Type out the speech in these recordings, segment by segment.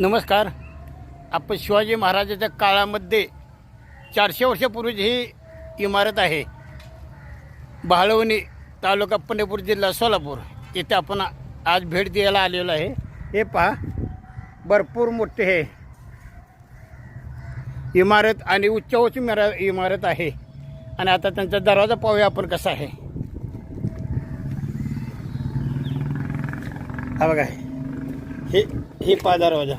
नमस्कार. आपण शिवाजी महाराजाच्या काळामध्ये चारशे वर्षापूर्वीची ही इमारत आहे बहाळवणी तालुका पंढरपूर जिल्हा सोलापूर इथे आपण आज भेट द्यायला आलेलो आहे. हे पहा भरपूर मोठे हे इमारत आणि उच्च उच्च मिरा इमारत आहे. आणि आता त्यांचा दरवाजा पाहूया आपण कसा आहे. हा बघा. हे हे पा दरवाजा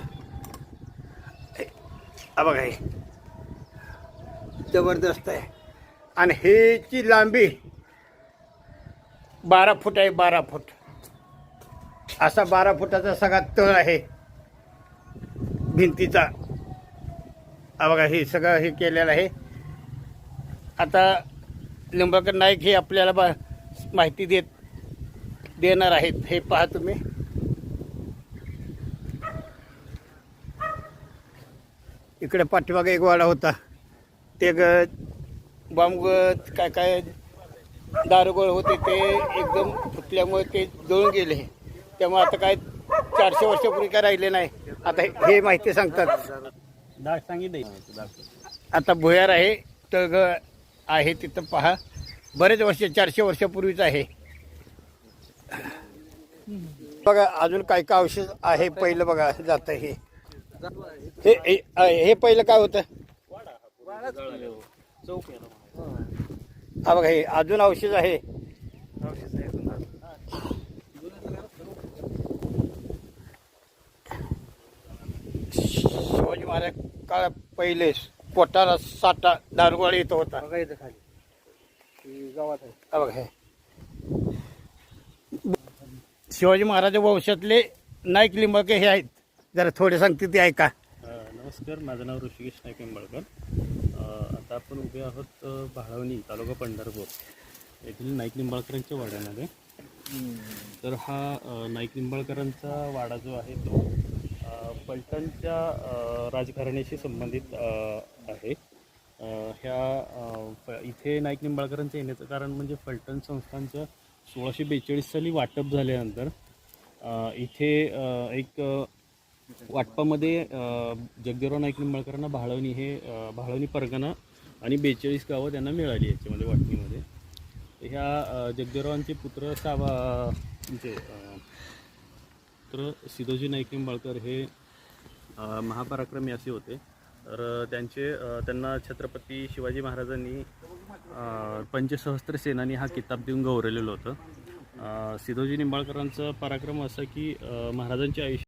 बघा हे. जबरदस्त आहे. आणि ह्याची लांबी बारा फूट आहे बारा फूट. असा बारा फुटाचा सगळा तळ आहे. भिंतीचा. बघा हे सगळं हे केलेलं आहे. आता लिंबाळकर नाईक हे आपल्याला बा माहिती देत देणार आहेत. हे पहा तुम्ही. इकडे पाठीमागे एक वाडा होता. ते ग बांब काय काय दारुगोळ होते ते एकदम फुटल्यामुळे ते जळून गेले. त्यामुळे आता काय चारशे वर्षापूर्वी काय राहिले नाही. आता हे- हे माहिती सांगतात. आता भुयार आहे तळग आहे तिथं पहा. बरेच वर्ष चारशे वर्षापूर्वीच आहे. बघा अजून काय काय औषध आहे पहिलं बघा जात हे. हे हे- हे पहिलं काय होतं? चौक हा बघा हे अजून औषध आहे. शिवाजी महाराज काळ पहिले पोटाला साठा दारुगोळा येत होता. बघा इथं खाली. गावात आहे. हा बघा हे. शिवाजी महाराज वंशातले नाईक लिंबाळके हे आहेत. जरा थोडे सांगते ते ऐका. नमस्कार माझं नाव ऋषिकेश नाईक निंबाळकर. आता आपण उभे आहोत भाळवणी तालुका पंढरपूर येथील नाईक निंबाळकरांच्या वाड्यामध्ये. तर हा नाईक निंबाळकरांचा वाडा जो आहे तो पलटणच्या फलटणच्या राजघराण्याशी संबंधित आहे. ह्या इथे नाईक निंबाळकरांचं येण्याचं कारण म्हणजे फलटण संस्थांच्या सोळाशे बेचाळीस साली वाटप झाल्यानंतर इथे एक वाटपामध्ये जगदेवराव नाईक निंबाळकरांना भाळवणी हे भाळवणी परगणा आणि बेचाळीस गावं त्यांना मिळाली याच्यामध्ये वाटणीमध्ये. ह्या जगदेवरावांचे पुत्र सावा म्हणजे पुत्र सिद्धोजी नाईक निंबाळकर हे महापराक्रमी असे होते. तर त्यांचे त्यांना छत्रपती शिवाजी महाराजांनी पंचसहस्त्र सेनानी हा किताब देऊन गौरवलेलं होतं. अ, सिद्धोजी निंबाळकरांचा पराक्रम असा की महाराजांच्या आयुष्य